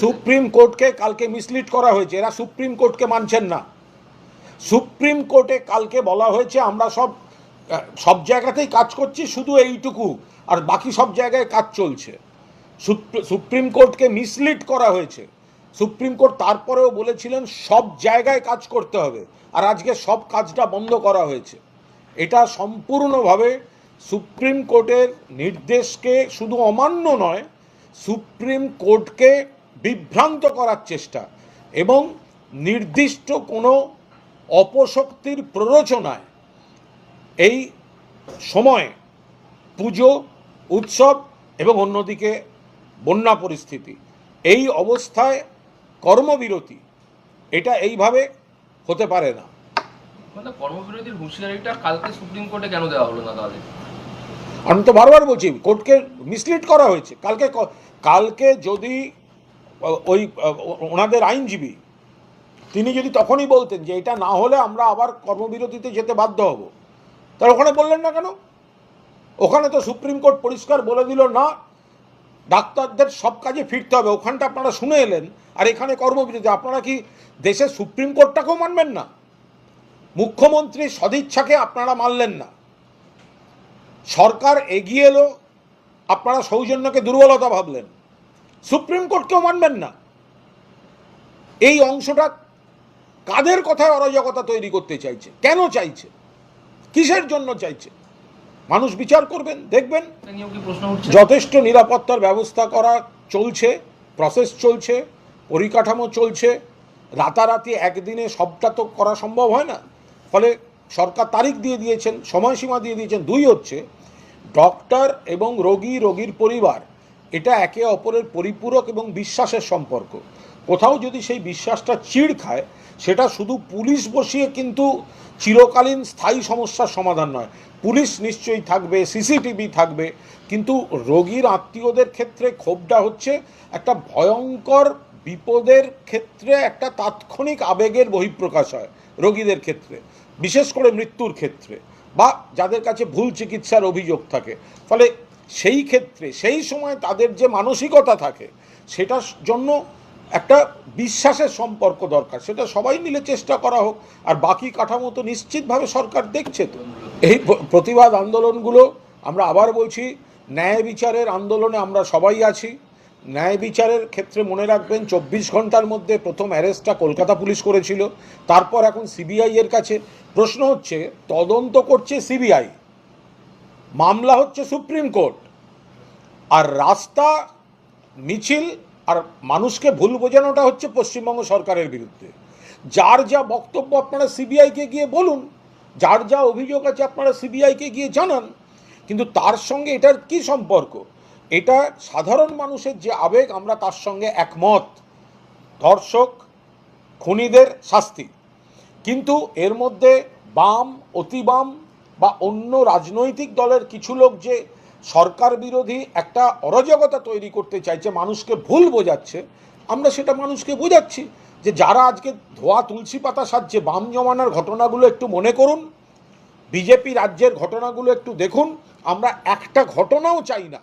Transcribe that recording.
Supreme কোর্টকে কালকে mislead করা হয়েছে। এরা সুপ্রিম কোর্টকে মানছেন না। সুপ্রিম কোর্টে কালকে বলা হয়েছে, আমরা সব সব জায়গাতেই কাজ করছি, শুধু এইটুকু, আর বাকি সব জায়গায় কাজ চলছে। সুপ্রিম কোর্টকে মিসলিড করা হয়েছে। সুপ্রিম কোর্ট তারপরেও বলেছিলেন, সব জায়গায় কাজ করতে হবে, আর আজকে সব কাজটা বন্ধ করা হয়েছে। এটা সম্পূর্ণভাবে সুপ্রিম কোর্টের নির্দেশকে শুধু অমান্য নয়, সুপ্রিম কোর্টকে বিভ্রান্ত করার চেষ্টা এবং নির্দিষ্ট কোনো অপশক্তির প্ররোচনায় এই সময়ে পুজো উৎসব এবং অন্যদিকে বন্যা পরিস্থিতি এই অবস্থায় কর্মবিরতি এটা এইভাবে হতে পারে না। মানে কর্মবিরতির হুঁশিয়ারিটা কালকে সুপ্রিম কোর্টে কেন দেওয়া হলো না তাহলে? আমি তো বারবার বলছি কোর্টকে মিসলিড করা হয়েছে। কালকে কালকে যদি ওই, ওনাদের আইনজীবী, তিনি যদি তখনই বলতেন যে এটা না হলে আমরা আবার কর্মবিরতিতে যেতে বাধ্য হব, তাহলে ওখানে বললেন না কেন? ওখানে তো সুপ্রিম কোর্ট পরিষ্কার বলে দিল, না, ডাক্তারদের সব কাজে ফিরতে হবে, ওখানটা আপনারা শুনে এলেন, আর এখানে কর্মবিরতি, আপনারা কি দেশের সুপ্রিম কোর্টটাকেও মানবেন না? মুখ্যমন্ত্রীর সদিচ্ছাকে আপনারা মানলেন না। সরকার এগিয়ে এলো, আপনারা সৌজন্যকে দুর্বলতা ভাবলেন। সুপ্রিম কোর্টকেও মানবেন না। এই অংশটা কাদের কথায় অরাজকতা তৈরি করতে চাইছে? কেন চাইছে? কিসের জন্য চাইছে? মানুষ বিচার করবেন দেখবেন। যথেষ্ট নিরাপত্তার ব্যবস্থা করা চলছে প্রসেস চলছে পরিকাঠামো চলছে। রাতারাতি একদিনে সবটা তো করা সম্ভব হয় না। ফলে সরকার তারিখ দিয়ে দিয়েছেন সময়সীমা দিয়ে দিয়েছেন দুই হচ্ছে ডক্টর এবং রোগী রোগীর পরিবার এটা একে অপরের পরিপূরক এবং বিশ্বাসের সম্পর্ক। কোথাও যদি সেই বিশ্বাসটা চিড় খায়, সেটা শুধু পুলিশ বসিয়ে কিন্তু চিরকালীন স্থায়ী সমস্যার সমাধান নয়। পুলিশ নিশ্চয়ই থাকবে, সিসিটিভি থাকবে, কিন্তু রোগীর আত্মীয়দের ক্ষেত্রে ক্ষোভটা হচ্ছে একটা ভয়ঙ্কর বিপদের ক্ষেত্রে একটা তাৎক্ষণিক আবেগের বহিঃপ্রকাশ হয় রোগীদের ক্ষেত্রে, বিশেষ করে মৃত্যুর ক্ষেত্রে, বা যাদের কাছে ভুল চিকিৎসার অভিযোগ থাকে। ফলে সেই ক্ষেত্রে, সেই সময় তাদের যে মানসিকতা থাকে, সেটার জন্য একটা বিশ্বাসের সম্পর্ক দরকার। সেটা সবাই মিলে চেষ্টা করা হোক, আর বাকি কাঠামো তো নিশ্চিতভাবে সরকার দেখছে তো। এই প্রতিবাদ আন্দোলনগুলো আমরা আবার বলছি, ন্যায় বিচারের আন্দোলনে আমরা সবাই আছি। ন্যায় বিচারের ক্ষেত্রে মনে রাখবেন, চব্বিশ ঘণ্টার মধ্যে প্রথম অ্যারেস্টটা কলকাতা পুলিশ করেছিল, তারপর এখন সিবিআই এর কাছে প্রশ্ন হচ্ছে, তদন্ত করছে সিবিআই। মামলা হচ্ছে সুপ্রিম কোর্ট। আর রাস্তা মিছিল আর মানুষকে ভুল বোঝানোটা হচ্ছে পশ্চিমবঙ্গ সরকারের বিরুদ্ধে। যার যা বক্তব্য আপনারা সিবিআইকে গিয়ে বলুন, যার যা অভিযোগ আছে আপনারা সিবিআইকে গিয়ে জানান, কিন্তু তার সঙ্গে এটার কি সম্পর্ক? এটা সাধারণ মানুষের যে আবেগ, আমরা তার সঙ্গে একমত। ধর্ষক, খুনিদের শাস্তি। কিন্তু এর মধ্যে বাম, অতিবাম বা অন্য রাজনৈতিক দলের কিছু লোক যে সরকার বিরোধী একটা অরাজকতা তৈরি করতে চাইছে, মানুষকে ভুল বোঝাচ্ছে, আমরা সেটা মানুষকে বোঝাচ্ছি যে যারা আজকে ধোয়া তুলসী পাতা সাজছে, বাম জমানার ঘটনাগুলো একটু মনে করুন, বিজেপি রাজ্যের ঘটনাগুলো একটু দেখুন, আমরা একটা ঘটনাও চাই না।